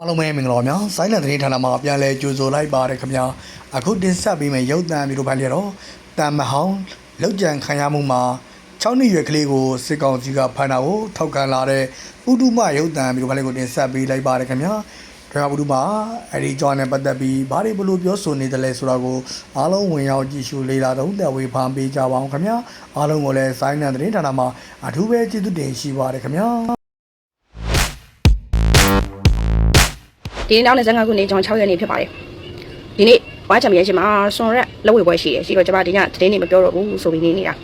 အားလုံးပဲမင်္ဂလာပါများဆိုင်းလန်သတင်းဌာနမှာပြန်လဲကြိုဆိုလိုက်ပါရခင်ဗျာအခုတင်ဆက်ပေးမယ့်ရုပ်သံဗီဒီယိုဖိုင်လေးတော့တမ်မဟောင်းလောက်ကြံခံရမှုမှာ6နှစ်ရွယ်ကလေးကိုစစ်ကောင်စီကဖမ်းတာကိုထောက်ခံလာတဲ့ပုဒုမရုပ်သံဗီဒီယိုဖိုင်လေးကိုတင်ဆက်ပေးလိုက်ပါရခင်ဗျာဒါကပုဒုမအဲ့ဒီကြောင်းနဲ့ပတ်သက်ပြီးဘာတွေဘလို့ပြောဆိုနေတယ်လဲဆိုတာကိုအားလုံးဝင်ရောက်ကြည့်ရှုလေ့လာတော့တဲ့ဝေဖန်ပေးကြပါအောင်ခင်ဗျာအားလုံးကိုလည်းဆိုင်းလန်သတင်းဌာနမှာအထူးပဲကျေးဇူးတင်ရှိပါတယ်ခင်ဗျာ ဒီနေ့နောက်25ခုနှစ်ကျွန်တော်6ရက်နေ့ဖြစ်ပါတယ်ဒီနေ့ဝါချမ်ပီယံရှစ်မှာဆွန်ရက်လက်ဝဲပွဲရှိတယ်ရှိတော့ကျွန်မဒီညသတင်းတွေမပြောတော့ဘူးဆိုပြီးနေနေတာ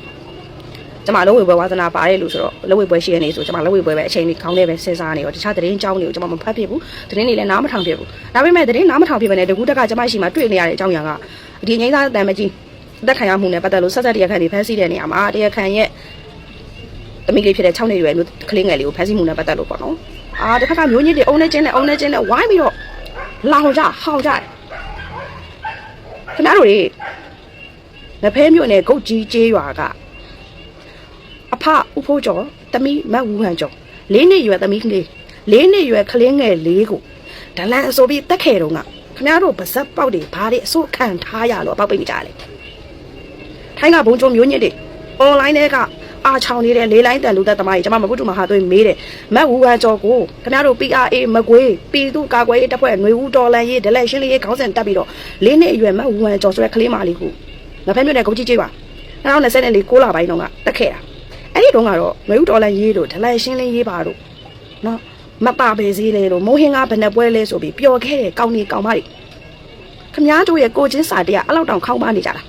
ကျွန်မလက်ဝဲပွဲဝါသနာပါတယ်လို့ဆိုတော့လက်ဝဲပွဲရှိရနေဆိုကျွန်မလက်ဝဲပွဲပဲအချိန်လေးခေါင်းထဲပဲစဉ်းစားနေတော့တခြားသတင်းကြောင်းတွေကိုကျွန်မမဖတ်ဖြစ်ဘူးသတင်းတွေလည်းနားမထောင်ဖြစ်ဘူးဒါပေမဲ့သတင်းနားမထောင်ဖြစ်ပဲနဲ့တကူတက်ကကျွန်မရှိမှတွေ့နေရတဲ့အကြောင်းအရာကဒီငိမ့်သားတန်မကြီးအသက်ခံရမှုနဲ့ပတ်သက်လို့ဆက်ဆက်တရားခံတွေဖမ်းဆီးတဲ့နေရာမှာတရားခံရဲ့တမိလေးဖြစ်တဲ့6နှစ်ရွယ်လူကလေးငယ်လေးကိုဖမ်းဆီးမှုနဲ့ပတ်သက်လို့ပေါ့နော် အာတစ်ခါကမျိုးညစ်တွေအုံနေချင်းနဲ့အုံနေချင်းနဲ့ဝိုင်းပြီးတော့လောင်ကြဟောင်ကြတယ်ခင်ဗျားတို့တွေမဖဲမြို့နယ်ဂုတ်ကြီးကျေးရွာကအဖဥဖိုးကျော်တမိမတ်ဝူဟန်ကျော်လေးနှစ်ရွယ်တမိကလေးလေးနှစ်ရွယ်ကလေးငယ်လေးကိုဒလန်အစိုးပြီးတက်ခဲ့တော့ကခင်ဗျားတို့ပါဇက်ပေါက်တွေဘာတွေအစိုးခံထားရလို့ပေါက်ပိတ်နေကြတယ်ထိုင်းကဘုံကျုံမျိုးညစ်တွေ online တွေက အာချောင်နေတဲ့လေးလိုင်းတန်လူသက်သမားကြီးကျွန်မမကုတုမဟာသွေးမေးတယ်မက်ဝူဟန်ကျော်ကိုခင်ဗျားတို့ PRA မကွေးပြည်သူ့ကာကွယ်ရေးတပ်ဖွဲ့ငွေဦးတော်လန်ရေးဒလက်ရှင်းလေးရေးခေါင်းစဉ်တက်ပြီးတော့လေးနှစ်အရွယ်မက်ဝူဟန်ကျော်ဆိုတဲ့ကလေးမလေးကိုငဖက်မြို့နယ်ကုတ်ကြီးကျေးပါ2020နဲ့လေး6လပိုင်းတုန်းကတက်ခဲ့တာအဲ့ဒီတုန်းကတော့ငွေဦးတော်လန်ရေးတို့ဒလက်ရှင်းလေးရေးပါတို့နော်မပါပဲစည်းလဲလို့မိုးဟင်းကဘယ်နှပွဲလဲဆိုပြီးပျော်ခဲ့တဲ့ကောင်းနေကောင်းမတွေခမားတို့ရဲ့ကိုချင်းစာတရအဲ့လောက်တောင်ခေါင်းပါနေကြတာ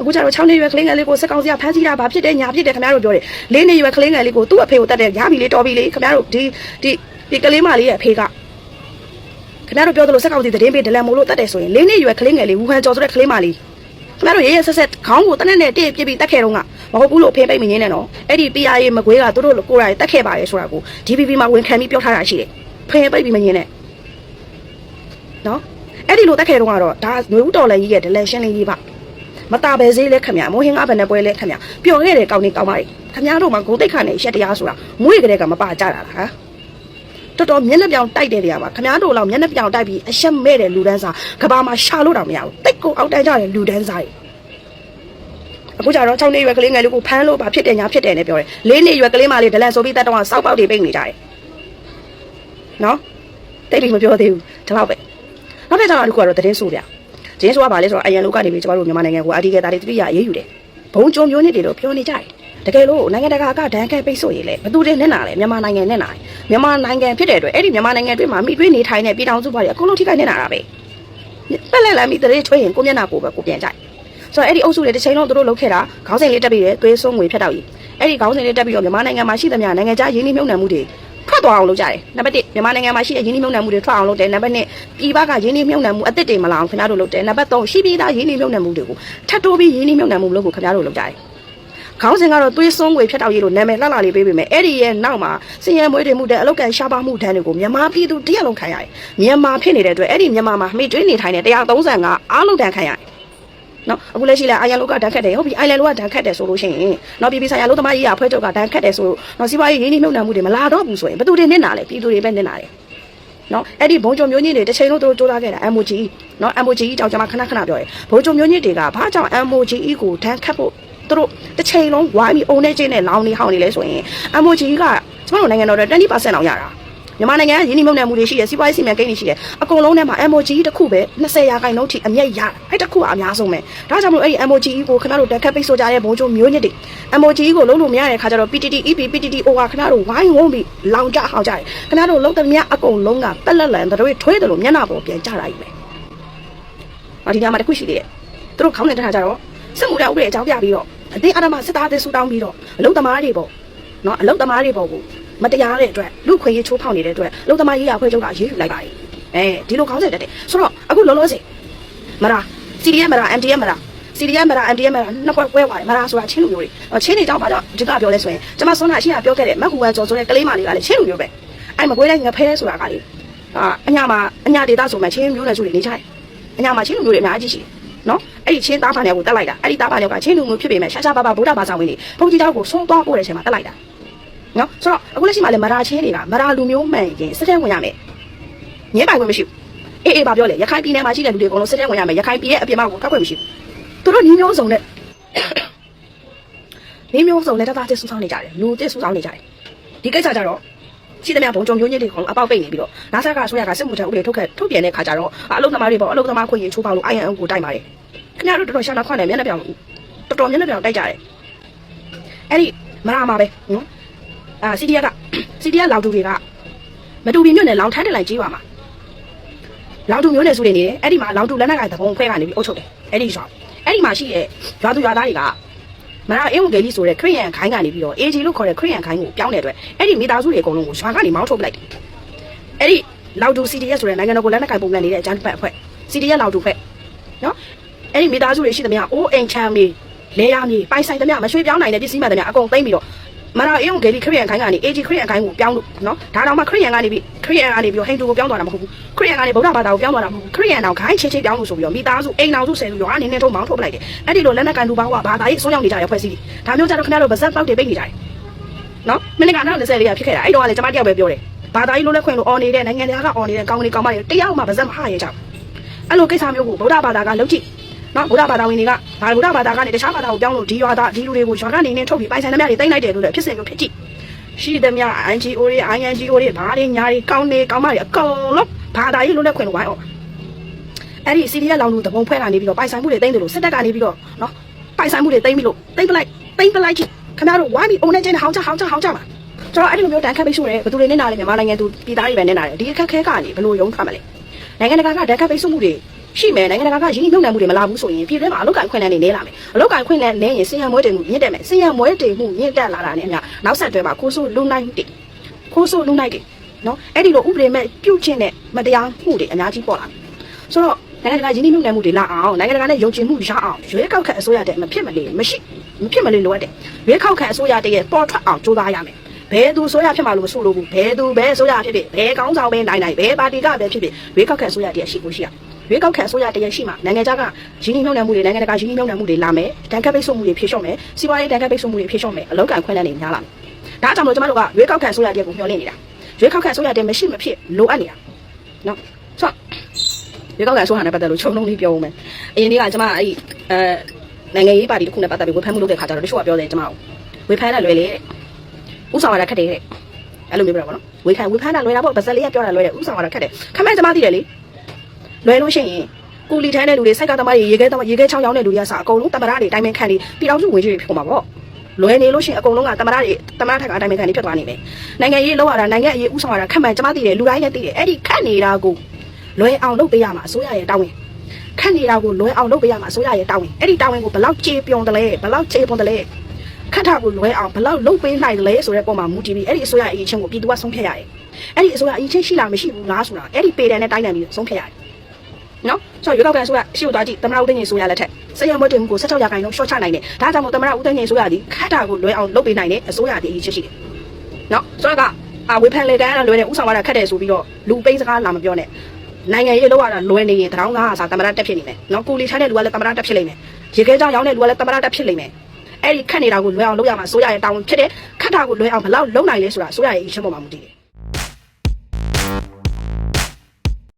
အခုကျတော့6နှစ်ရွယ်ကလေးငယ်လေးကိုစက်ကောင်စီကဖမ်းဆီးတာဘာဖြစ်တယ်ညာဖြစ်တယ်ခင်ဗျားတို့ပြောတယ်၄နှစ်ရွယ်ကလေးငယ်လေးကိုသူ့အဖေကိုတတ်တယ်ရပြီလေတော်ပြီလေခင်ဗျားတို့ဒီဒီဒီကလေးမလေးရဲ့အဖေကခင်ဗျားတို့ပြောသလိုစက်ကောင်စီသတင်းပေးဒလန်မို့လို့တတ်တယ်ဆိုရင်၄နှစ်ရွယ်ကလေးငယ်လေးဝူဟန်ကျော်ဆိုတဲ့ကလေးမလေးခင်ဗျားတို့ရေးရဆက်ဆက်ခေါင်းကိုတနက်နဲ့တိပြစ်ပြီးတက်ခဲ့တော့ကမဟုတ်ဘူးလို့အဖေပိတ်မငင်းနဲ့နော်အဲ့ဒီ PRA မကွေးကသူတို့ကိုယ်တိုင်တက်ခဲ့ပါရဲ့ဆိုတာကို DPP မှာဝန်ခံပြီးပြောထားတာရှိတယ်ဖေပိတ်ပြီးမငင်းနဲ့နော်အဲ့ဒီလိုတက်ခဲ့တော့ကတော့ဒါຫນွေဦးတော်လည်းကြီးရဲ့ဒလန်ရှင်းလင်းကြီးပါ မတာပဲစေးလဲခမရမိုးဟင်းကားဘယ်နဲ့ပွဲလဲခမရပျော်ခဲ့တယ်ကောင်းနေကောင်းပါလေခမရတို့မှာဂုံတိတ်ခါနဲ့ရက်တရားဆိုတာမွေးကလေးကမပါကြတာလားဟာတော်တော်မျက်နှာပြောင်တိုက်တဲ့နေရာမှာခမရတို့လောက်မျက်နှာပြောင်တိုက်ပြီးအရှက်မဲ့တဲ့လူဒန်းစားကဘာမှာရှာလို့တောင်မရဘူးတိတ်ကိုအောက်တန်းကြတဲ့လူဒန်းစားတွေအခုကျတော့6နှစ်ရွယ်ကလေးငယ်လေးကိုဖမ်းလို့ပါဖြစ်တယ်ညာဖြစ်တယ်နဲ့ပြောတယ်၄နှစ်ရွယ်ကလေးမလေးဒလန်ဆိုပြီးတက်တော့စောက်ပေါက်တွေပိတ်နေကြတယ်နော်တိတ်ပြီးမပြောသေးဘူးဒီလောက်ပဲနောက်တစ်ခါတော့အခုကတော့သတင်းဆိုဗျာ ဂျင်းဆိုကဘာလဲဆိုတော့အရန်လိုကနေပြီးကျမတို့မြန်မာနိုင်ငံကိုအဒီကေတာတွေတတိယအေးယူတယ်ဘုံကြုံမျိုးနစ်တွေတော့ပြောနေကြတယ်တကယ်လို့နိုင်ငံတကာကဒဏ်ခတ်ပိတ်ဆို့ရေးလဲဘသူတွေနဲ့နာလဲမြန်မာနိုင်ငံနဲ့နာတယ်မြန်မာနိုင်ငံဖြစ်တဲ့အတွက်အဲ့ဒီမြန်မာနိုင်ငံအတွင်းမှာမိတွင်းနေထိုင်တဲ့ပြည်ထောင်စုဘာတွေအကုန်လုံးထိခိုက်နေနာတာပဲပက်လက်လမ်းမိတရေချွေးရင်ကိုမျက်နှာကိုပဲကိုပြန်ကြိုက်ဆိုတော့အဲ့ဒီအုပ်စုတွေတစ်ချိန်လုံးသူတို့လုပ်ခဲ့တာခေါင်းစဉ်လေးတက်ပြီးတယ်သွေးစွန်းငွေဖြတ်တော့ကြီးအဲ့ဒီခေါင်းစဉ်လေးတက်ပြီးတော့မြန်မာနိုင်ငံမှာရှိသမျှနိုင်ငံခြားရင်းနှီးမြှုပ်နှံမှုတွေ ထွက်သွားအောင်လုပ်ကြတယ်နံပါတ်1မြန်မာနိုင်ငံမှာရှိတဲ့ရင်းနှီးမြှုပ်နှံမှုတွေထွက်အောင်လုပ်တယ်နံပါတ်2ပြည်ပကရင်းနှီးမြှုပ်နှံမှုအသစ်တွေမလာအောင်ခင်ဗျားတို့လုပ်တယ်နံပါတ်3ရှိပြည်သားရင်းနှီးမြှုပ်နှံမှုတွေကိုထပ်တိုးပြီးရင်းနှီးမြှုပ်နှံမှုလုပ်ကိုခင်ဗျားတို့လုပ်ကြတယ်ခေါင်းစဉ်ကတော့သွေးစွန်းငွေဖြတ်တောက်ရေးလို့နာမည်လှလှလေးပေးပေမဲ့အဲ့ဒီရဲ့နောက်မှာစင်ရမွေးတွေမှုတဲ့အလောက်ကန်ရှားပါမှုတန်းတွေကိုမြန်မာပြည်သူတရက်လုံးခံရတယ်မြန်မာဖြစ်နေတဲ့အတွက်အဲ့ဒီမြန်မာမှာမိတွင်းနေထိုင်တဲ့135အားလုံးတန်းခံရတယ် နော်အခုလက်ရှိလဲအိုင်ယန်လိုကဒဏ်ခတ်တယ်ဟုတ်ပြီအိုင်လန်လိုကဒဏ်ခတ်တယ်ဆိုလို့ရှိရင်နော်ပြည်ပြည်ဆိုင်ရာလို့သမားကြီးကဖွဲ့ချုပ်ကဒဏ်ခတ်တယ်ဆိုလို့နော်စီးပွားရေးရင်းနှီးမြှုပ်နှံမှုတွေမလာတော့ဘူးဆိုရင်ဘယ်သူတွေနစ်နာလဲပြည်သူတွေပဲနစ်နာတယ်နော်အဲ့ဒီဘုံကြုံမျိုးညစ်တွေတစ်ချိန်လုံးသူတို့စူးစမ်းခဲ့တာ MOG နော် MOG ကြောင့်ကျွန်မခဏခဏပြောတယ်ဘုံကြုံမျိုးညစ်တွေကဘာကြောင့် MOG ကိုဒဏ်ခတ်ဖို့သူတို့တစ်ချိန်လုံးဝိုင်းပြီးအုံနေချင်းနဲ့လောင်းနေဟောင်းနေလဲဆိုရင် MOG ကကျွန်တော်တို့နိုင်ငံတော်တွေ20%လောက်ရတာ မြန်မာနိုင်ငံကရင်းနှီးမြှုပ်နှံမှုတွေရှိတယ်စီးပွားရေးစီမံကိန်းတွေရှိတယ်အကုန်လုံးထဲမှာ MOG တစ်ခုပဲ20ရာခိုင်နှုန်းထိအမြတ်ရအဲ့တစ်ခုကအများဆုံးပဲဒါကြောင့်မလို့အဲ့ဒီ MOG ကိုခဏတို့တက်ခတ်ပိတ်ဆို့ကြတဲ့ဘုံကျုံမျိုးညစ်တွေ MOG ကိုလုံးလို့မရတဲ့ခါကျတော့ PTT EP PTT OR ခဏတို့ဝိုင်းဝန်းပြီးလောင်ကြဟောင်းကြတယ်ခဏတို့လုံးသမျှအကုန်လုံးကပက်လက်လန်တို့ထွေးတယ်လို့မျက်နှာပေါ်ပြန်ကြတာကြီးပဲ။ဒီညမှာတစ်ခုရှိသေးတယ်။သူတို့ခေါင်းနဲ့တက်ထားကြတော့စစ်မှုထမ်းဥပဒေအကြောင်းပြပြီးတော့အတင်းအဓမ္မစစ်သားအသေးဆူတောင်းပြီးတော့အလုံသမားတွေပေါ့နော်အလုံသမားတွေပေါ့ကို မတရားတဲ့အတွက်လူခွေရေးချိုးဖောက်နေတဲ့အတွက်လုံသမားရေးရခွဲချုပ်ကအရေးယူလိုက်ပါ යි အဲဒီလိုခေါင်းဆက်တက်တယ်ဆိုတော့အခုလုံးလုံးစင်မလား CDM မလား MDM မလား CDM မလား MDM မလားနှစ်ခွက်ကွဲသွားတယ်မလားဆိုတာချင်းလူမျိုးတွေချင်းနေကြောင်းပါတော့ဒီကပြောလဲဆိုရင်ကျွန်မဆွမ်းတာအရှိကပြောခဲ့တဲ့မက်ဟူဝမ်ကျော်ဆိုတဲ့ကလေးမလေးကလည်းချင်းလူမျိုးပဲအဲ့မကွေးတိုင်းငဖဲဆိုတာကလေအာအညာမှာအညာဒေတာဆိုမှချင်းမျိုးနဲ့စုတွေနေကြတယ်အညာမှာချင်းလူမျိုးတွေအများကြီးရှိတယ်နော်အဲ့ဒီချင်းသားဖာနယ်ကိုတက်လိုက်တာအဲ့ဒီသားဖာနယ်ကချင်းလူမျိုးဖြစ်ပေမဲ့ရှာရှာပါပါဗုဒ္ဓဘာသာဝင်တွေဘုန်းကြီးเจ้าကိုဆုံးသွားပို့တဲ့အချိန်မှာတက်လိုက်တာ နော်ဆိုတော့အခုလက်ရှိမှာလည်းမရာချင်းတွေကမရာလူမျိုးမှန်ရင်စစ်တဲ့ဝင်ရမယ်ငင်းပိုင်ခွင့်မရှိဘူးအေးအေးဘာပြောလဲရခိုင်ပြည်နယ်မှာရှိတဲ့လူတွေအကုန်လုံးစစ်တဲ့ဝင်ရမယ်ရခိုင်ပြည်ရဲ့အပြင်မှာကိုထောက်ခွင့်မရှိဘူးသူတို့ညီမျိုးစုံနဲ့ညီမျိုးစုံနဲ့တသားတစ်ဆူဆောင်းနေကြတယ်လူတစ်ဆူဆောင်းနေကြတယ်ဒီကိစ္စကြတော့ရှိသမျှဘုံကြုံမျိုးညစ်တွေကောင်အပေါက်ပိတ်နေပြီးတော့နာဆာကဆိုရကစစ်မှုထမ်းဥပဒေထုတ်ခဲ့ထုတ်ပြန်တဲ့ခါကျတော့အလုပ်သမားတွေပေါ့အလုပ်သမားခွင့်ရင်ချိုးဖောက်လို့ INO ကိုတိုက်ပါတယ်ခင်ဗျားတို့တော်တော်ရှာနာခွနဲ့မျက်နှာပြောင်တော်တော်မျက်နှာပြောင်တိုက်ကြတယ်အဲ့ဒီမရမှာပဲနော် အာစီဒီယာကစီဒီယာလောက်တူတွေကမတူပြီးမြို့နယ်လောင်ထမ်းတက်လိုက်ကြီးပါမှာလောင်တူမျိုးနယ်စုတွေနေတယ်အဲ့ဒီမှာလောင်တူလက်နက်ကသဘုံခွဲကနေပြီးအုပ်ချုပ်တယ်အဲ့ဒီဆောင်အဲ့ဒီမှာရှိတဲ့ရွာသူရွာသားတွေကမရအင်းဝဂေလီဆိုတဲ့ခရိယန်ခိုင်းကနေပြီးတော့ AG လို့ခေါ်တဲ့ခရိယန်ခိုင်းကိုပြောင်းတဲ့အတွက်အဲ့ဒီမိသားစုတွေအကုန်လုံးကိုရွာကနေမောင်းထုတ်ပလိုက်တယ်အဲ့ဒီလောက်တူ CDS ဆိုတဲ့နိုင်ငံတော်ကိုလက်နက်ကင်ပုံစံနေတဲ့အကြမ်းဖက်အဖွဲ့ CDS လောက်တူဖက်နော်အဲ့ဒီမိသားစုတွေရှိသမျှအိုးအိမ်ချမ်းမြေလေယာမြေပိုင်ဆိုင်သမျှမရွှေ့ပြောင်းနိုင်တဲ့ပစ္စည်းမှန်သမျှအကုန်သိမ်းပြီးတော့ မရအင်းဂေလီခရိယန်ခိုင်းကနေ AG ခရိယန်ခိုင်းကိုပြောင်းလို့နော်ဒါတော့မှခရိယန်ကနေပြီးခရိယန်ကနေပြီးတော့ဟိန္ဒူကိုပြောင်းသွားတာမဟုတ်ဘူးခရိယန်ကနေဗုဒ္ဓဘာသာကိုပြောင်းသွားတာမဟုတ်ဘူးခရိယန်တော့ခိုင်းချေချေပြောင်းလို့ဆိုပြီးတော့မိသားစုအိမ်တော်စုဆယ်စုရွာအနေနဲ့ထုတ်မောင်းထုတ်ပလိုက်တယ်အဲ့ဒီလိုလက်နက်ကန်လူပေါင်းကဘာသာရေးအစိုးရနေကြရဖွဲ့စည်းတယ်ဒါမျိုးကြတော့ခင်ဗျားတို့ဗဇက်ပေါက်တွေပိတ်နေကြတယ်နော်မိနစ်ကနောက်20လေးကဖြစ်ခဲ့တာအဲ့တော့ကလည်းကျွန်မတယောက်ပဲပြောတယ်ဘာသာရေးလို့လက်ခွင့်လို့အော်နေတဲ့နိုင်ငံသားကအော်နေတဲ့ကောင်းကလေးကောင်းမလေးတယောက်မှဗဇက်မဟာရဲကြဘူးအဲ့လိုကိစ္စမျိုးကိုဗုဒ္ဓဘာသာကလုပ်ကြည့် နော်ဗုဒ္ဓဘာသာဝင်တွေကဒါဗုဒ္ဓဘာသာကနေတခြားဘာသာကိုပြောင်းလို့ဒီရွာသားဒီလူတွေကိုရွာကနေနေထုတ်ပြီးပိုင်ဆိုင်သမျှတွေတိမ့်လိုက်တယ်လို့လည်းဖြစ်စဉ်မျိုးဖြစ်ကြည့်ရှိသမျှ NGO တွေ INGO တွေဘာတွေညာတွေကောင်းနေကောင်းမတွေအကုန်လုံးဘာသာရေးလို့လက်ခွင့်လို့ဝိုင်းအောင်အဲ့ဒီ CDS လောင်လူတပုံဖွဲ့ကနေပြီးတော့ပိုင်ဆိုင်မှုတွေတိမ့်တယ်လို့စစ်တပ်ကနေပြီးတော့နော်ပိုင်ဆိုင်မှုတွေတိမ့်ပြီးလို့တိမ့်ပလိုက်တိမ့်ပလိုက်ကြည့်ခင်ဗျားတို့ဝိုင်းပြီးအုံနဲ့ချင်းဟောင်းချဟောင်းချဟောင်းချမှာကျွန်တော်အဲ့ဒီလိုမျိုးတန်ခတ်ပိတ်ဆို့တယ်ဘယ်သူတွေနဲ့နားလဲမြန်မာနိုင်ငံသူပြည်သားတွေပဲနဲ့နားတယ်ဒီအခက်ခဲကနေဘယ်လိုရုံးထွက်မလဲနိုင်ငံတကာကတန်ခတ်ပိတ်ဆို့မှုတွေ ရှိမယ်နိုင်ငံတကာကရင်းနှီးမြှုပ်နှံမှုတွေမလာဘူးဆိုရင်ပြည်တွင်းမှာအလုပ်ကိုင်ခွင့်လန်းနေနေလာမယ်အလုပ်ကိုင်ခွင့်လန်းနေရင်စီယံမွဲတင်မှုမြင့်တက်မယ်စီယံမွဲတင်မှုမြင့်တက်လာတာနဲ့အမျှနောက်ဆက်တွဲမှာကိုဆိုလူနိုင်တွေကိုဆိုလူနိုင်တွေနော်အဲ့ဒီလိုဥပဒေမဲ့ပြုတ်ချင်းတဲ့မတရားမှုတွေအများကြီးပေါ်လာတယ်ဆိုတော့နိုင်ငံတကာရင်းနှီးမြှုပ်နှံမှုတွေလာအောင်နိုင်ငံတကာနဲ့ယုံကြည်မှုရအောင်ရွေးကောက်ခန့်အစိုးရတဲ့မဖြစ်မနေမရှိမဖြစ်မနေလိုအပ်တယ်ရွေးကောက်ခန့်အစိုးရတဲ့ရဲ့ပေါ်ထွက်အောင်ကြိုးစားရမယ်ဘယ်သူဆိုရဖြစ်မှာလို့မဆိုလို့ဘူးဘယ်သူဘယ်ဆိုရဖြစ်ဖြစ်ဘယ်ကောင်းဆောင်ပဲနိုင်နိုင်ဘယ်ပါတီကပဲဖြစ်ဖြစ်ရွေးကောက်ခန့်ဆိုရတဲ့ရှိကိုရှိရ ရွေးကောက်ခန့်ဆိုရတဲ့ရှိမှာနိုင်ငံခြားကရင်းနှီးမြှုပ်နှံမှုတွေနိုင်ငံတကာရင်းနှီးမြှုပ်နှံမှုတွေလာမယ်တန်ခတ်ပိတ်ဆို့မှုတွေဖြေလျှော့မယ်စီးပွားရေးတန်ခတ်ပိတ်ဆို့မှုတွေဖြေလျှော့မယ်အလောက်ကန်ခွင့်လန်းနေများလာမယ်ဒါကြောင့်မို့ကျွန်တော်တို့ကရွေးကောက်ခန့်ဆိုရတဲ့ကိုမျှော်လင့်နေတာရွေးကောက်ခန့်ဆိုရတဲ့မရှိမဖြစ်လိုအပ်နေတာနော်ဆိုတော့ရွေးကောက်ခန့်ဆိုရတဲ့ပတ်သက်လို့ခြုံလုံးလေးပြောဦးမယ်အရင်နေ့ကကျွန်မအဲ့အဲနိုင်ငံရေးပါတီတစ်ခုနဲ့ပတ်သက်ပြီးဝေဖန်မှုလုပ်တဲ့ခါကျတော့တချို့ကပြောတယ်ကျွန်မဝေဖန်ရလွယ်လေတဲ့ဥဆောင်ရတာခက်တယ်တဲ့အဲ့လိုမျိုးပြောတာပေါ့နော်ဝေခံဝေဖန်တာလွယ်တာပေါ့ဗဇက်လေးကပြောတာလွယ်တယ်ဥဆောင်ရတာခက်တယ်ခမန်းကျွန်မသိတယ်လေ လွယ်လို့ရှိရင်ကူလီထမ်းတဲ့လူတွေစိုက်ကသမားတွေရေခဲသမားရေခဲချောင်းရောင်းတဲ့လူတွေကစအကုန်လုံးတမရတွေတိုင်းမခံတွေပြည်တော်စုဝင်ကြီးတွေဖြစ်ကုန်မှာပေါ့လွယ်နေလို့ရှိရင်အကုန်လုံးကတမရတွေတမရထက်ကအတိုင်းမခံတွေဖြစ်သွားနေမယ်နိုင်ငံရေးလောက်ရတာနိုင်ငံရေးဥဆောင်ရတာခက်မှန်ကျွန်မသိတယ်လူတိုင်းလည်းသိတယ်အဲ့ဒီခက်နေတာကိုလွယ်အောင်လုပ်ပေးရမှာအစိုးရရဲ့တောင်းဝင်ခက်နေတာကိုလွယ်အောင်လုပ်ပေးရမှာအစိုးရရဲ့တောင်းဝင်အဲ့ဒီတောင်းဝင်ကိုဘယ်လောက်ကြေပြုံတယ်လဲဘယ်လောက်ကြေပွန်တယ်လဲခက်တာကိုလွယ်အောင်ဘယ်လောက်လုပ်ပေးနိုင်တယ်လဲဆိုတဲ့ပုံမှာမူတည်ပြီးအဲ့ဒီအစိုးရအရေးချင်းကိုပြည်သူကဆုံးဖြတ်ရတယ်အဲ့ဒီအစိုးရအရေးချင်းရှိလားမရှိဘူးလားဆိုတာအဲ့ဒီပေတန်နဲ့တိုင်းနိုင်ပြီးဆုံးဖြတ်ရတယ် နော်ဆိုတော့ရွေးကောက်ခံဆိုရရှိဦးသွားကြည့်သမရဦးသိန်းကြီးဆိုရလက်ထက်စရမွတ်တင်မှုကို16ရာခိုင်နှုန်းရှော့ချနိုင်တယ်ဒါကြောင့်မို့သမရဦးသိန်းကြီးဆိုရသည်ခက်တာကိုလွယ်အောင်လုပ်ပေးနိုင်တဲ့အစိုးရအရေးချင်းရှိတယ်နော်ဆိုတော့ကအဝေဖန်လေတန်းကလွယ်တဲ့ဥဆောင်ရတာခက်တယ်ဆိုပြီးတော့လူပိန်းစကားလာမပြောနဲ့နိုင်ငံရေးလောက်ရတာလွယ်နေရင်တရောင်းကားအစားသမရတက်ဖြစ်နေမယ်နော်ကိုလီထိုင်းတဲ့လူကလည်းသမရတက်ဖြစ်လိမ့်မယ်ရေခဲကြောင်ရောင်းတဲ့လူကလည်းသမရတက်ဖြစ်လိမ့်မယ်အဲ့ဒီခက်နေတာကိုလွယ်အောင်လုပ်ရမှာအစိုးရရဲ့တာဝန်ဖြစ်တယ်ခက်တာကိုလွယ်အောင်ဘယ်လောက်လုပ်နိုင်လဲဆိုတာအစိုးရရဲ့အရေးချင်းပေါ်မှာမူတည်တယ်